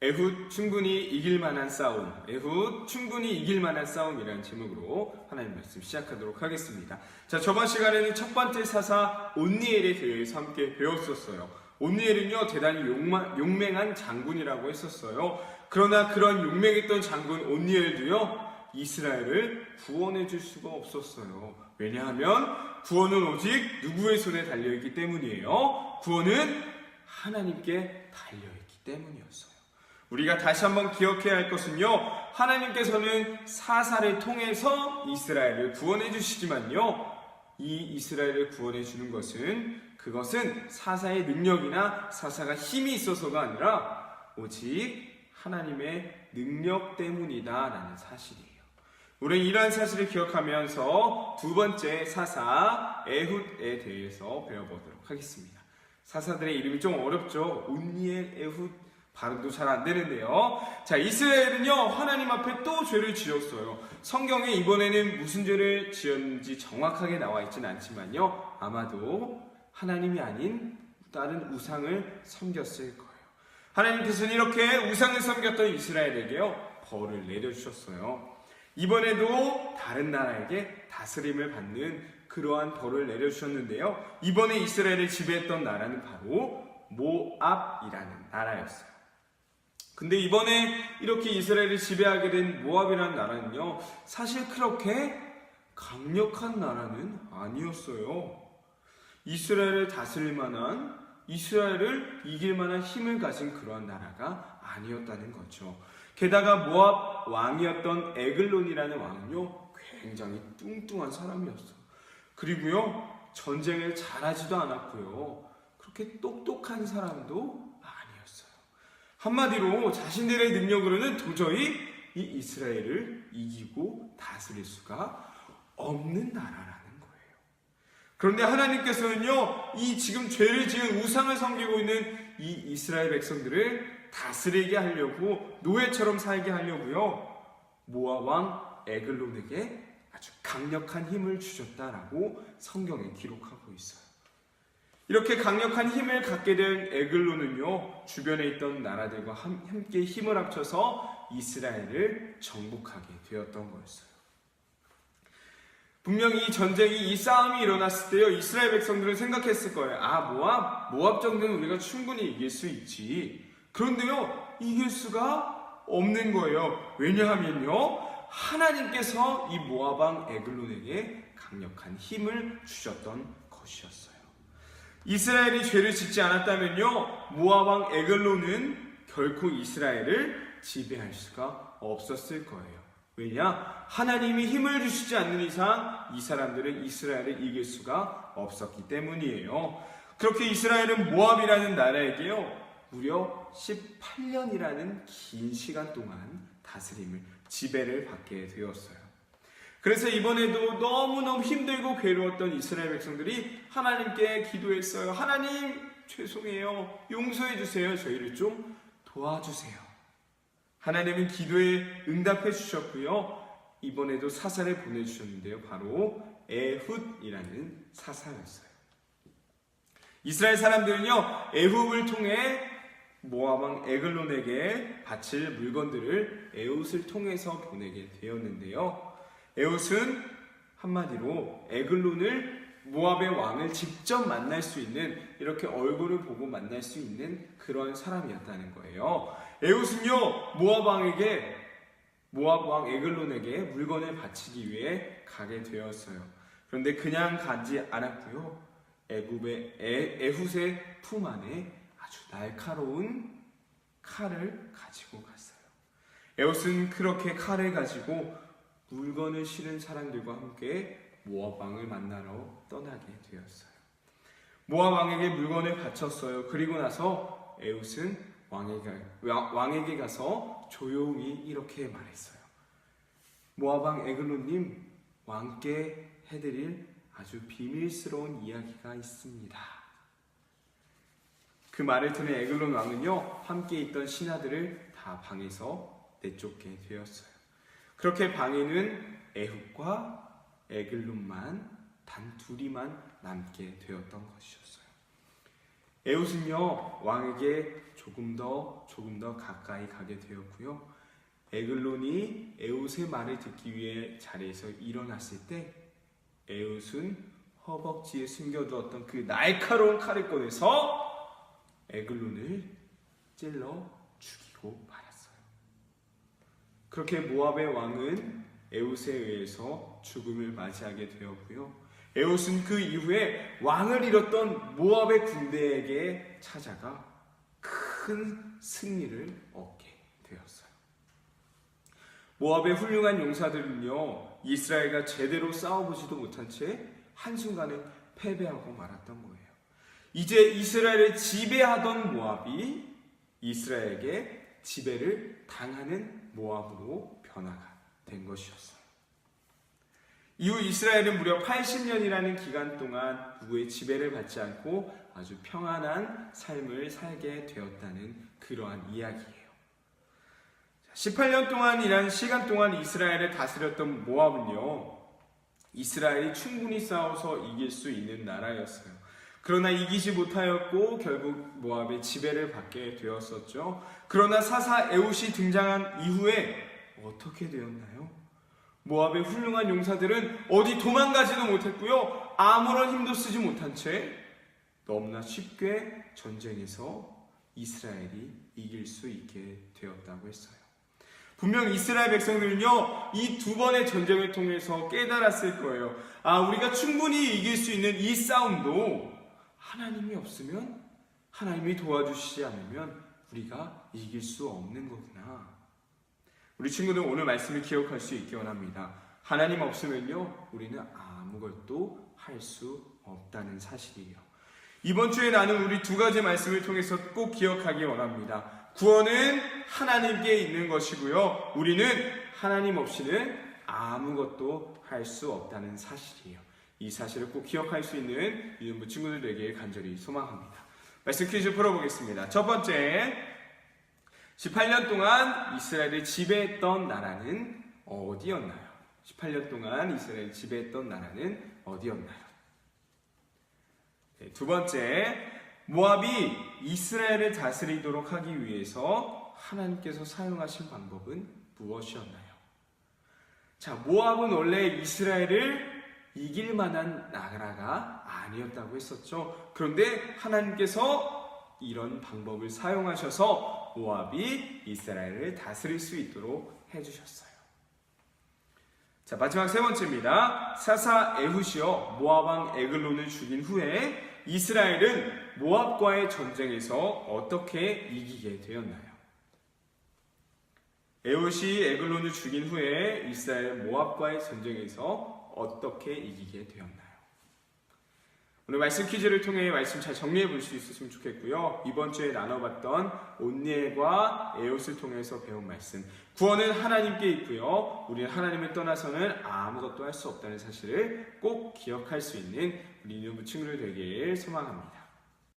에훗 충분히 이길 만한 싸움, 에훗 충분히 이길 만한 싸움이라는 제목으로 하나님 말씀 시작하도록 하겠습니다. 자, 저번 시간에는 첫 번째 사사 온니엘에 대해서 함께 배웠었어요. 온니엘은요, 대단히 용마, 용맹한 장군이라고 했었어요. 그러나 그런 용맹했던 장군 온니엘도요, 이스라엘을 구원해 줄 수가 없었어요. 왜냐하면 구원은 오직 누구의 손에 달려있기 때문이에요. 구원은 하나님께 달려있기 때문이었어요. 우리가 다시 한번 기억해야 할 것은요, 하나님께서는 사사를 통해서 이스라엘을 구원해 주시지만요, 이 이스라엘을 구원해 주는 것은 그것은 사사의 능력이나 사사가 힘이 있어서가 아니라 오직 하나님의 능력 때문이다라는 사실이에요. 우리는 이러한 사실을 기억하면서 두 번째 사사 에훗에 대해서 배워보도록 하겠습니다. 사사들의 이름이 좀 어렵죠. 운니엘 에훗 발음도 잘 안 되는데요. 자, 이스라엘은요, 하나님 앞에 또 죄를 지었어요. 성경에 이번에는 무슨 죄를 지었는지 정확하게 나와 있진 않지만요. 아마도 하나님이 아닌 다른 우상을 섬겼을 거예요. 하나님께서는 이렇게 우상을 섬겼던 이스라엘에게요, 벌을 내려주셨어요. 이번에도 다른 나라에게 다스림을 받는 그러한 벌을 내려주셨는데요. 이번에 이스라엘을 지배했던 나라는 바로 모압이라는 나라였어요. 근데 이번에 이렇게 이스라엘을 지배하게 된 모압이라는 나라는요, 사실 그렇게 강력한 나라는 아니었어요. 이스라엘을 다스릴 만한, 이스라엘을 이길 만한 힘을 가진 그러한 나라가 아니었다는 거죠. 게다가 모압 왕이었던 에글론이라는 왕은요, 굉장히 뚱뚱한 사람이었어. 그리고요, 전쟁을 잘하지도 않았고요, 그렇게 똑똑한 사람도. 한마디로 자신들의 능력으로는 도저히 이 이스라엘을 이기고 다스릴 수가 없는 나라라는 거예요. 그런데 하나님께서는요, 이 지금 죄를 지은 우상을 섬기고 있는 이 이스라엘 백성들을 다스리게 하려고 노예처럼 살게 하려고요. 모압 왕 에글론에게 아주 강력한 힘을 주셨다라고 성경에 기록하고 있어요. 이렇게 강력한 힘을 갖게 된 에글론은요, 주변에 있던 나라들과 함께 힘을 합쳐서 이스라엘을 정복하게 되었던 거였어요. 분명히 이 전쟁이 이 싸움이 일어났을 때요, 이스라엘 백성들은 생각했을 거예요. 아, 모압? 모압 정도는 우리가 충분히 이길 수 있지. 그런데요, 이길 수가 없는 거예요. 왜냐하면요, 하나님께서 이 모압 왕 에글론에게 강력한 힘을 주셨던 것이었어요. 이스라엘이 죄를 짓지 않았다면요, 모압왕 에글론은 결코 이스라엘을 지배할 수가 없었을 거예요. 왜냐? 하나님이 힘을 주시지 않는 이상 이 사람들은 이스라엘을 이길 수가 없었기 때문이에요. 그렇게 이스라엘은 모압이라는 나라에게요, 무려 18년이라는 긴 시간 동안 다스림을, 지배를 받게 되었어요. 그래서 이번에도 너무너무 힘들고 괴로웠던 이스라엘 백성들이 하나님께 기도했어요. 하나님, 죄송해요. 용서해 주세요. 저희를 좀 도와주세요. 하나님은 기도에 응답해 주셨고요. 이번에도 사사를 보내주셨는데요. 바로 에훗이라는 사사였어요. 이스라엘 사람들은요, 에훗을 통해 모아방 에글론에게 바칠 물건들을 에훗을 통해서 보내게 되었는데요. 에훗은 한마디로 에글론을 모압의 왕을 직접 만날 수 있는 이렇게 얼굴을 보고 만날 수 있는 그런 사람이었다는 거예요. 에훗은요 모압 왕에게 모압 왕 에글론에게 물건을 바치기 위해 가게 되었어요. 그런데 그냥 가지 않았고요. 애굽의 에, 에훗의 품 안에 아주 날카로운 칼을 가지고 갔어요. 에훗은 그렇게 칼을 가지고 물건을 실은 사람들과 함께 모압 왕을 만나러 떠나게 되었어요. 모압 왕에게 물건을 바쳤어요. 그리고 나서 에훗은 왕에게, 왕에게 가서 조용히 이렇게 말했어요. 모압 왕 에글론님, 왕께 해드릴 아주 비밀스러운 이야기가 있습니다. 그 말을 들은 에글론 왕은요, 함께 있던 신하들을 다 방에서 내쫓게 되었어요. 그렇게 방에는 에훗과 에글론만 단 둘이만 남게 되었던 것이었어요. 에웃은요 왕에게 조금 더 조금 더 가까이 가게 되었고요. 에글론이 에웃의 말을 듣기 위해 자리에서 일어났을 때 에웃은 허벅지에 숨겨두었던 그 날카로운 칼을 꺼내서 에글론을 찔러 죽이고 말았어요. 그렇게 모압의 왕은 에웃에 의해서 죽음을 맞이하게 되었고요. 에웃은 그 이후에 왕을 잃었던 모압의 군대에게 찾아가 큰 승리를 얻게 되었어요. 모압의 훌륭한 용사들은요, 이스라엘과 제대로 싸워보지도 못한 채 한순간에 패배하고 말았던 거예요. 이제 이스라엘을 지배하던 모압이 이스라엘에게 지배를 당하는 모압으로 변화가 된 것이었어요. 이후 이스라엘은 무려 80년이라는 기간 동안 누구의 지배를 받지 않고 아주 평안한 삶을 살게 되었다는 그러한 이야기예요. 18년 동안이란 시간 동안 이스라엘을 다스렸던 모압은요, 이스라엘이 충분히 싸워서 이길 수 있는 나라였어요. 그러나 이기지 못하였고 결국 모압의 지배를 받게 되었었죠. 그러나 사사 에웃이 등장한 이후에 어떻게 되었나요? 모압의 훌륭한 용사들은 어디 도망가지도 못했고요. 아무런 힘도 쓰지 못한 채 너무나 쉽게 전쟁에서 이스라엘이 이길 수 있게 되었다고 했어요. 분명 이스라엘 백성들은요, 이 두 번의 전쟁을 통해서 깨달았을 거예요. 아, 우리가 충분히 이길 수 있는 이 싸움도 하나님이 없으면, 하나님이 도와주시지 않으면 우리가 이길 수 없는 거구나. 우리 친구들 오늘 말씀을 기억할 수 있기 원합니다. 하나님 없으면요, 우리는 아무것도 할 수 없다는 사실이에요. 이번 주에 나는 우리 두 가지 말씀을 통해서 꼭 기억하기 원합니다. 구원은 하나님께 있는 것이고요. 우리는 하나님 없이는 아무것도 할 수 없다는 사실이에요. 이 사실을 꼭 기억할 수 있는 유년부 친구들에게 간절히 소망합니다. 말씀 퀴즈 풀어보겠습니다. 첫 번째, 18년 동안 이스라엘을 지배했던 나라는 어디였나요? 18년 동안 이스라엘을 지배했던 나라는 어디였나요? 네, 두 번째, 모압이 이스라엘을 다스리도록 하기 위해서 하나님께서 사용하신 방법은 무엇이었나요? 자, 모압은 원래 이스라엘을 이길 만한 나라가 아니었다고 했었죠. 그런데 하나님께서 이런 방법을 사용하셔서 모압이 이스라엘을 다스릴 수 있도록 해주셨어요. 자, 마지막 세 번째입니다. 사사 에훗이요 모압왕 에글론을 죽인 후에 이스라엘은 모압과의 전쟁에서 어떻게 이기게 되었나요? 에훗이 에글론을 죽인 후에 이스라엘 모압과의 전쟁에서 어떻게 이기게 되었나요? 오늘 말씀 퀴즈를 통해 말씀 잘 정리해 볼 수 있었으면 좋겠고요. 이번 주에 나눠봤던 온니엘과 에옷을 통해서 배운 말씀. 구원은 하나님께 있고요. 우리는 하나님을 떠나서는 아무것도 할 수 없다는 사실을 꼭 기억할 수 있는 우리 유부 친구들 되길 소망합니다.